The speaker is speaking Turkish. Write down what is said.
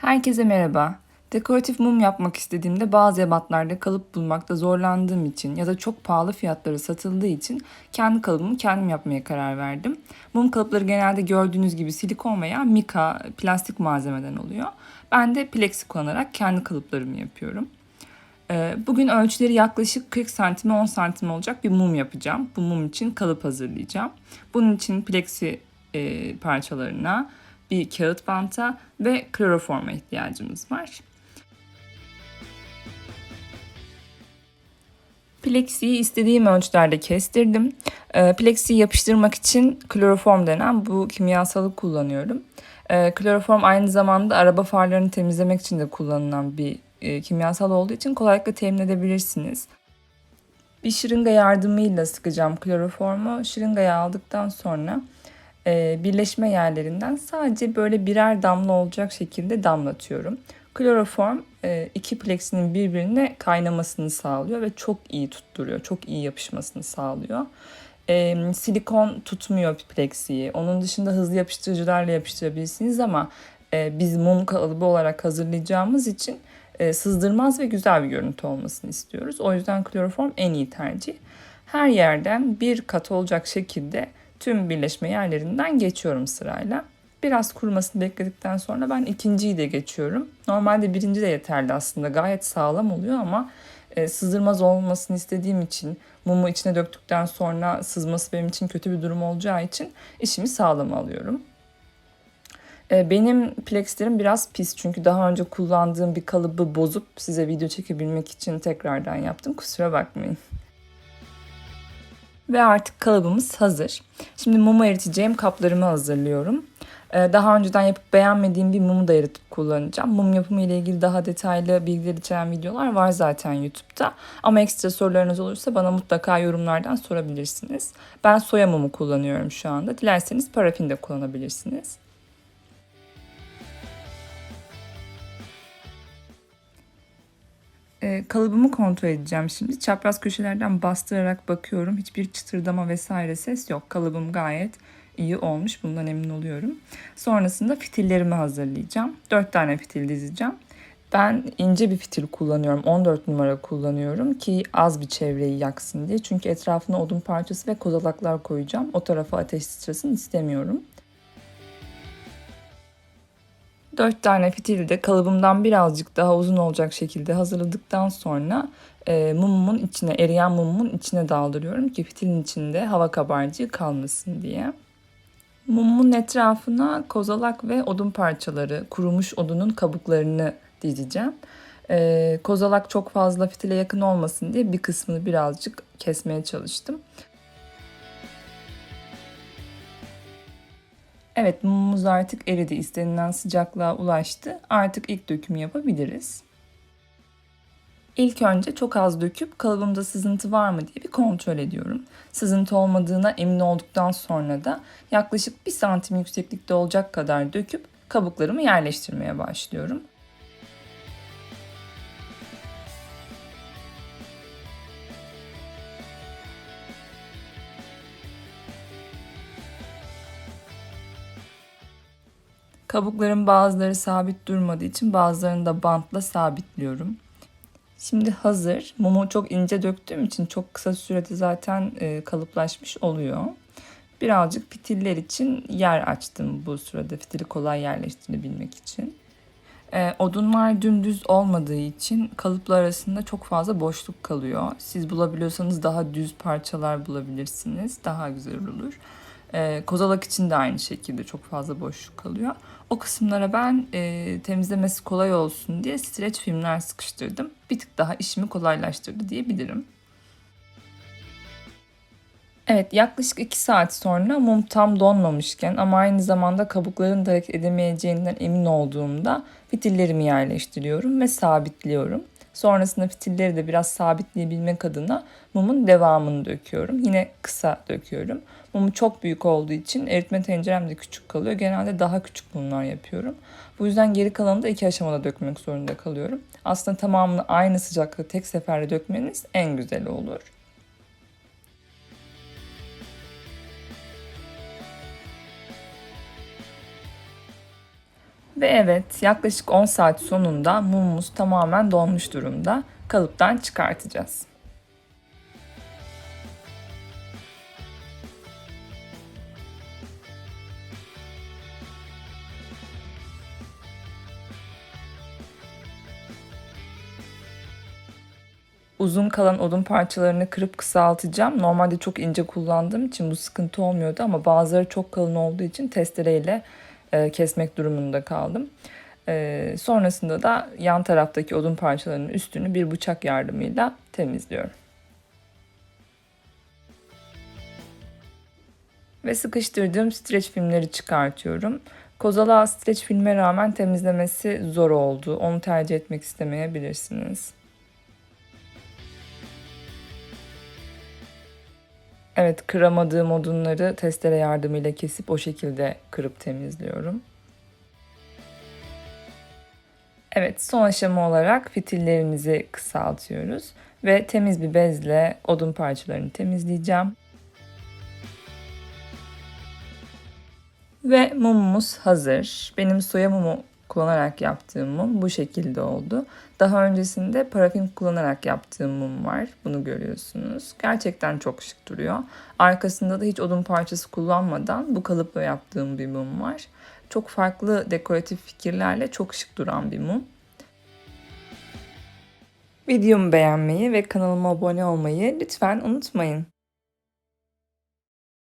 Herkese merhaba. Dekoratif mum yapmak istediğimde bazı ebatlarda kalıp bulmakta zorlandığım için ya da çok pahalı fiyatları satıldığı için kendi kalıbımı kendim yapmaya karar verdim. Mum kalıpları genelde gördüğünüz gibi silikon veya mika plastik malzemeden oluyor. Ben de plexi kullanarak kendi kalıplarımı yapıyorum. Ee, Bugün ölçüleri yaklaşık 40 santime 10 santim olacak bir mum yapacağım. Bu mum için kalıp hazırlayacağım. Bunun için plexi e, parçalarına, bir kağıt banta ve kloroforma ihtiyacımız var. Plexiyi istediğim ölçülerde kestirdim. E, Plexiyi yapıştırmak için kloroform denen bu kimyasalı kullanıyorum. E, kloroform aynı zamanda araba farlarını temizlemek için de kullanılan bir e, kimyasal olduğu için kolaylıkla temin edebilirsiniz. Bir şırınga yardımıyla sıkacağım kloroformu. Şırıngayı aldıktan sonra birleşme yerlerinden sadece böyle birer damla olacak şekilde damlatıyorum. Kloroform e, iki plexinin birbirine kaynamasını sağlıyor ve çok iyi tutturuyor. Çok iyi yapışmasını sağlıyor. E, silikon tutmuyor plexiyi. Onun dışında hızlı yapıştırıcılarla yapıştırabilirsiniz ama e, biz mum kalıbı olarak hazırlayacağımız için e, sızdırmaz ve güzel bir görüntü olmasını istiyoruz. O yüzden kloroform en iyi tercih. Her yerden bir kat olacak şekilde tüm birleşme yerlerinden geçiyorum sırayla. Biraz kurumasını bekledikten sonra ben ikinciyi de geçiyorum. Normalde birinci de yeterli aslında. Gayet sağlam oluyor ama e, sızdırmaz olmasını istediğim için mumu içine döktükten sonra sızması benim için kötü bir durum olacağı için işimi sağlam alıyorum. E, benim plexlerim biraz pis çünkü daha önce kullandığım bir kalıbı bozup size video çekebilmek için tekrardan yaptım. Kusura bakmayın. Ve artık kalıbımız hazır. Şimdi mumu eriteceğim kaplarımı hazırlıyorum. Ee, daha önceden yapıp beğenmediğim bir mumu da eritıp kullanacağım. Mum yapımı ile ilgili daha detaylı bilgiler içeren videolar var zaten YouTube'da. Ama ekstra sorularınız olursa bana mutlaka yorumlardan sorabilirsiniz. Ben soya mumu kullanıyorum şu anda. Dilerseniz parafin de kullanabilirsiniz. E, kalıbımı kontrol edeceğim şimdi. Çapraz köşelerden bastırarak bakıyorum. Hiçbir çıtırdama vesaire ses yok. Kalıbım gayet iyi olmuş. Bundan emin oluyorum. Sonrasında fitillerimi hazırlayacağım. 4 tane fitil dizeceğim. Ben ince bir fitil kullanıyorum. 14 numara kullanıyorum ki az bir çevreyi yaksın diye. Çünkü etrafına odun parçası ve kozalaklar koyacağım. O tarafa ateş sıçrasın istemiyorum. 4 tane fitili de kalıbımdan birazcık daha uzun olacak şekilde hazırladıktan sonra e, mumumun içine, eriyen mumumun içine daldırıyorum ki fitilin içinde hava kabarcığı kalmasın diye. Mumumun etrafına kozalak ve odun parçaları, kurumuş odunun kabuklarını dizeceğim. E, kozalak çok fazla fitile yakın olmasın diye bir kısmını birazcık kesmeye çalıştım. Evet mumumuz artık eridi. İstenilen sıcaklığa ulaştı. Artık ilk dökümü yapabiliriz. İlk önce çok az döküp kalıbımda sızıntı var mı diye bir kontrol ediyorum. Sızıntı olmadığına emin olduktan sonra da yaklaşık 1 santim yükseklikte olacak kadar döküp kabuklarımı yerleştirmeye başlıyorum. Kabukların bazıları sabit durmadığı için bazılarını da bantla sabitliyorum. Şimdi hazır. Mumu çok ince döktüğüm için çok kısa sürede zaten e, kalıplaşmış oluyor. Birazcık fitiller için yer açtım bu sırada fitili kolay yerleştirebilmek için. E, odunlar dümdüz olmadığı için kalıplar arasında çok fazla boşluk kalıyor. Siz bulabiliyorsanız daha düz parçalar bulabilirsiniz. Daha güzel olur. E, kozalak için de aynı şekilde çok fazla boşluk kalıyor. O kısımlara ben e, temizlemesi kolay olsun diye streç filmler sıkıştırdım. Bir tık daha işimi kolaylaştırdı diyebilirim. Evet yaklaşık 2 saat sonra mum tam donmamışken ama aynı zamanda kabukların da edemeyeceğinden emin olduğumda fitillerimi yerleştiriyorum ve sabitliyorum. Sonrasında fitilleri de biraz sabitleyebilmek adına mumun devamını döküyorum. Yine kısa döküyorum. Mumu çok büyük olduğu için eritme tencerem de küçük kalıyor. Genelde daha küçük mumlar yapıyorum. Bu yüzden geri kalanını da iki aşamada dökmek zorunda kalıyorum. Aslında tamamını aynı sıcaklıkta tek seferde dökmeniz en güzeli olur. Ve evet yaklaşık 10 saat sonunda mumumuz tamamen donmuş durumda. Kalıptan çıkartacağız. uzun kalan odun parçalarını kırıp kısaltacağım. Normalde çok ince kullandığım için bu sıkıntı olmuyordu ama bazıları çok kalın olduğu için testereyle e, kesmek durumunda kaldım. E, sonrasında da yan taraftaki odun parçalarının üstünü bir bıçak yardımıyla temizliyorum. Ve sıkıştırdığım streç filmleri çıkartıyorum. Kozalağı streç filme rağmen temizlemesi zor oldu. Onu tercih etmek istemeyebilirsiniz. Evet kıramadığım odunları testere yardımıyla kesip o şekilde kırıp temizliyorum. Evet son aşama olarak fitillerimizi kısaltıyoruz ve temiz bir bezle odun parçalarını temizleyeceğim. Ve mumumuz hazır. Benim soya mumu kullanarak yaptığım mum bu şekilde oldu. Daha öncesinde parafin kullanarak yaptığım mum var. Bunu görüyorsunuz. Gerçekten çok şık duruyor. Arkasında da hiç odun parçası kullanmadan bu kalıpla yaptığım bir mum var. Çok farklı dekoratif fikirlerle çok şık duran bir mum. Videomu beğenmeyi ve kanalıma abone olmayı lütfen unutmayın.